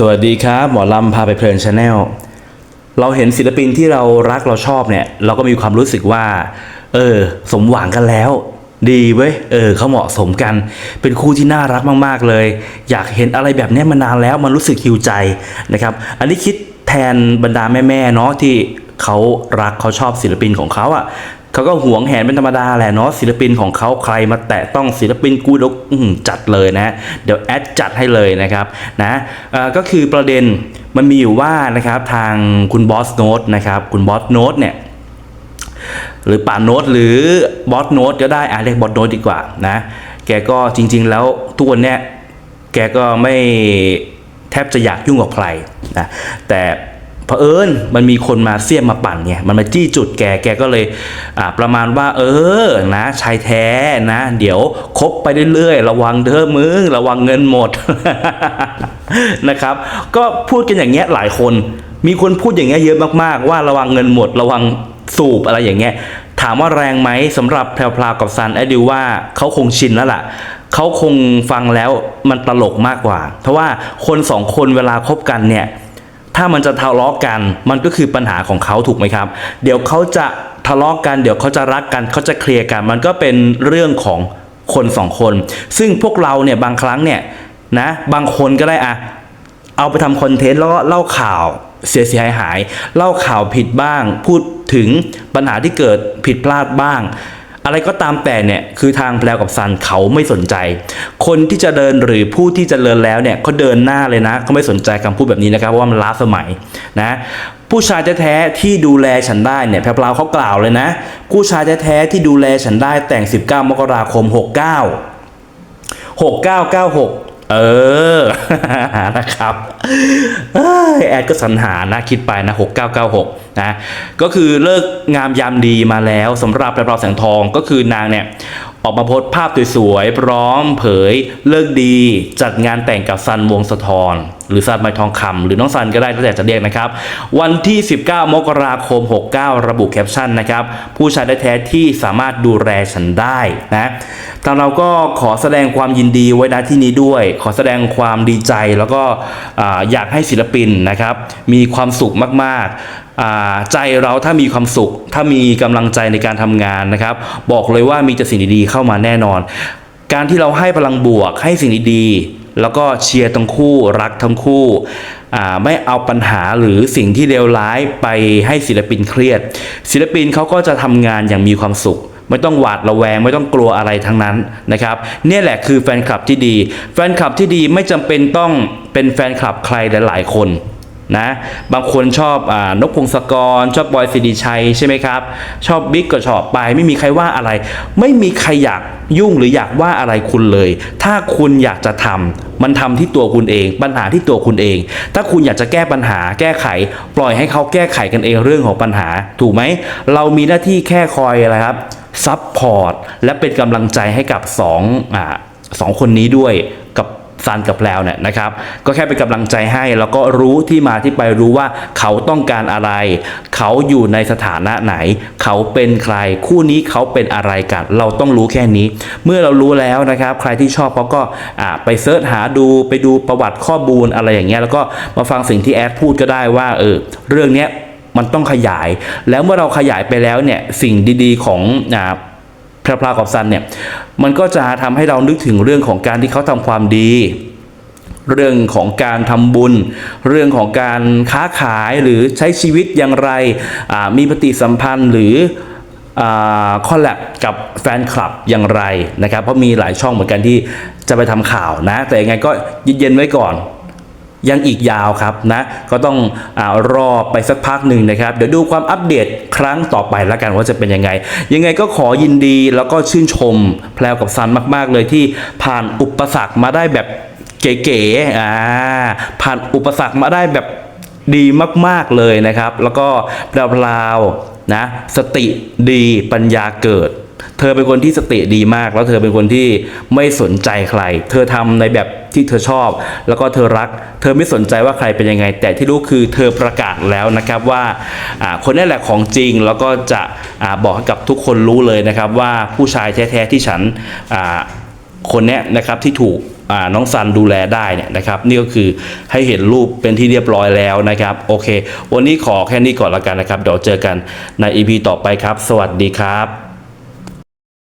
สวัสดีครับ หมอลำพาไปเพลินชาแนลเราเห็นศิลปินที่เรารักเราชอบเนี่ย เราก็มีความรู้สึกว่า เออ สมหวังกันแล้ว ดีเว้ยเออเขาเหมาะสมกัน เป็นคู่ที่น่ารักมากๆเลย อยากเห็นอะไรแบบนี้มานานแล้วมันรู้สึกหิวใจนะครับ อันนี้คิดแทนบรรดาแม่ๆเนาะที่เขารักเขาชอบศิลปินของเขาอะ เขาก็หวงแหนเป็นธรรมดาแหละเนาะศิลปินของเขาใครมาแตะต้องศิลปินกูดกอื้อหือจัดเลยนะ เดี๋ยวแอดจัดให้เลยนะครับนะก็คือประเด็นมันมีอยู่ว่านะครับทางคุณบอสโนตนะครับคุณบอสโนตเนี่ยหรือป่าโนตหรือบอสโนตก็ได้อะเรียกบอสโนตดีกว่านะแกก็จริง ๆ แล้วทุกวันเนี้ยแกก็ไม่แทบจะอยากยุ่งกับใครนะแต่ เผอิญมันมีคนมาเสียมมาปั่นไงมันมาจี้จุดแกแกก็เลยประมาณว่า เออนะชายแท้นะ เดี๋ยวคบไปเรื่อยๆ ระวังเด้อมึงระวังเงินหมดนะครับ ก็พูดกันอย่างเงี้ยหลายคน มีคนพูดอย่างเงี้ยเยอะมากๆ ว่าระวังเงินหมด ระวังสูบอะไรอย่างเงี้ยถามว่าแรงไหมสำหรับแพรวๆกับซันแอดิวว่าเขาคงชินแล้วล่ะเขาคงฟังแล้วมันตลกมากกว่า เพราะว่าคนสองคนเวลาคบกันเนี่ย ถ้ามันจะทะเลาะกัน มันก็คือปัญหาของเขาถูกไหมครับ เดี๋ยวเขาจะทะเลาะกัน เดี๋ยวเขาจะรักกัน เขาจะเคลียร์กัน มันก็เป็นเรื่องของคนสองคน ซึ่งพวกเราเนี่ยบางครั้งเนี่ยนะบางคนก็ได้อะเอาไปทำคอนเทนต์แล้วก็เล่าข่าวเสียสียหายหาย เล่าข่าวผิดบ้าง พูดถึงปัญหาที่เกิดผิดพลาดบ้าง อะไรก็ตามแต่เนี่ยคือทางแพลวกับซันเขาไม่สนใจ คนที่จะเดินหรือผู้ที่จะเดินแล้วเนี่ยเขาเดินหน้าเลยนะเขาไม่สนใจคำพูดแบบนี้นะครับเพราะว่ามันล้าสมัยนะผู้ชายแท้ๆที่ดูแลฉันได้เนี่ยแพรวเขากล่าวเลยนะ ผู้ชายแท้ๆที่ดูแลฉันได้แต่ง 19 มกราคม 69 6996 เออ นะครับอแอดก็สรรหานะคิดไปนะ 6996 นะ ก็คือเลิกงามยามดีมาแล้วสำหรับแพรวๆแสงทองก็คือนางเนี่ย ออกมาโพสต์ภาพสวยๆพร้อมเผยเลิกดี จัดงานแต่งกับซันวงสะทอนหรือซันไมทองคำหรือน้องซันก็ได้แล้วแต่จะเรียกนะครับ วันที่ 19 มกราคม 69 ระบุแคปชั่นนะครับ ผู้ชายแท้ๆที่สามารถดูแลฉันได้นะทางเราก็ขอแสดงความยินดีไว้ณที่นี้ด้วย ขอแสดงความดีใจแล้วก็อ่าอยากให้ศิลปินนะครับ มีความสุขมากๆ ใจเราถ้ามีความสุข ถ้ามีกำลังใจในการทำงานนะครับ บอกเลยว่ามีแต่สิ่งดีๆเข้ามาแน่นอน การที่เราให้พลังบวกให้สิ่งดีๆแล้วก็เชียร์ทั้งคู่รักทั้งคู่ไม่เอาปัญหาหรือสิ่งที่เลวร้ายไปให้ศิลปินเครียด ศิลปินเขาก็จะทำงานอย่างมีความสุข ไม่ต้องหวาดระแวง ไม่ต้องกลัวอะไรทั้งนั้นนะครับเนี่ยแหละคือแฟนคลับที่ดี แฟนคลับที่ดีไม่จำเป็นต้องเป็นแฟนคลับใครหลาย ๆ คน นะบางคนชอบอนกพงศกร ชอบบอยสิริชัยใช่ไหมครับ ชอบบิ๊กก็ชอบไป ไม่มีใครว่าอะไร ไม่มีใครอยากยุ่งหรืออยากว่าอะไรคุณเลย ถ้าคุณอยากจะทำมันทำที่ตัวคุณเอง ปัญหาที่ตัวคุณเอง ถ้าคุณอยากจะแก้ปัญหาแก้ไข ปล่อยให้เขาแก้ไขกันเองเรื่องของปัญหา ถูกไหม เรามีหน้าที่แค่คอยอะไรครับซัพพอร์ตและเป็นกำลังใจให้กับสองอ่าสองคนนี้ด้วย ซันกับแพลวเนี่ยนะครับ ก็แค่เป็นกำลังใจให้ แล้วก็รู้ที่มาที่ไปรู้ว่าเขาต้องการอะไร เขาอยู่ในสถานะไหน เขาเป็นใครคู่นี้เขาเป็นอะไรกัน เราต้องรู้แค่นี้ เมื่อเรารู้แล้วนะครับ ใครที่ชอบเขาก็ไปเสิร์ชหาดูไปดูประวัติข้อมูลอะไรอย่างเงี้ยแล้วก็มาฟังสิ่งที่แอดพูดก็ได้ว่าเออเรื่องเนี้ยมันต้องขยาย แล้วเมื่อเราขยายไปแล้วเนี่ยสิ่งดีๆของอ่า พระพลากับซันเนี่ยมันก็จะทำให้เรานึกถึงเรื่องของการที่เขาทำความดี เรื่องของการทำบุญ เรื่องของการค้าขายหรือใช้ชีวิตอย่างไรมีปฏิสัมพันธ์หรือคอลแลบกับแฟนคลับอย่างไรนะครับ เพราะมีหลายช่องเหมือนกันที่จะไปทำข่าวนะ แต่ยังไงก็เย็นๆไว้ก่อน ยังอีกยาวครับนะ ก็ต้องอารอไปสักพักหนึ่งนะครับ เดี๋ยวดูความอัปเดตครั้งต่อไปแล้วกันว่าจะเป็นยังไง ยังไงก็ขอยินดีแล้วก็ชื่นชมแพลวกับซันมากๆเลยที่ผ่านอุปสรรคมาได้แบบเก๋ๆอ่าผ่านอุปสรรคมาได้แบบดีมากๆเลยนะครับ แล้วก็แพลวๆนะ สติดีปัญญาเกิด เธอเป็นคนที่สติดีมาก แล้วเธอเป็นคนที่ไม่สนใจใคร เธอทำในแบบที่เธอชอบ แล้วก็เธอรัก เธอไม่สนใจว่าใครเป็นยังไง แต่ที่รู้คือเธอประกาศแล้วนะครับว่าคนนี้แหละของจริงแล้วก็จะอบอกกับทุกคนรู้เลยนะครับ ว่าผู้ชายแท้ๆที่ฉันคนนี้นะครับที่ถูกน้องซันดูแลได้เนี่ยนะครับนี่ก็คือให้เห็นรูปเป็นที่เรียบร้อยแล้วนะครับ โอเค วันนี้ขอแค่นี้ก่อนละกันนะครับ เดี๋ยวเจอกันใน EP ต่อไปครับ สวัสดีครับ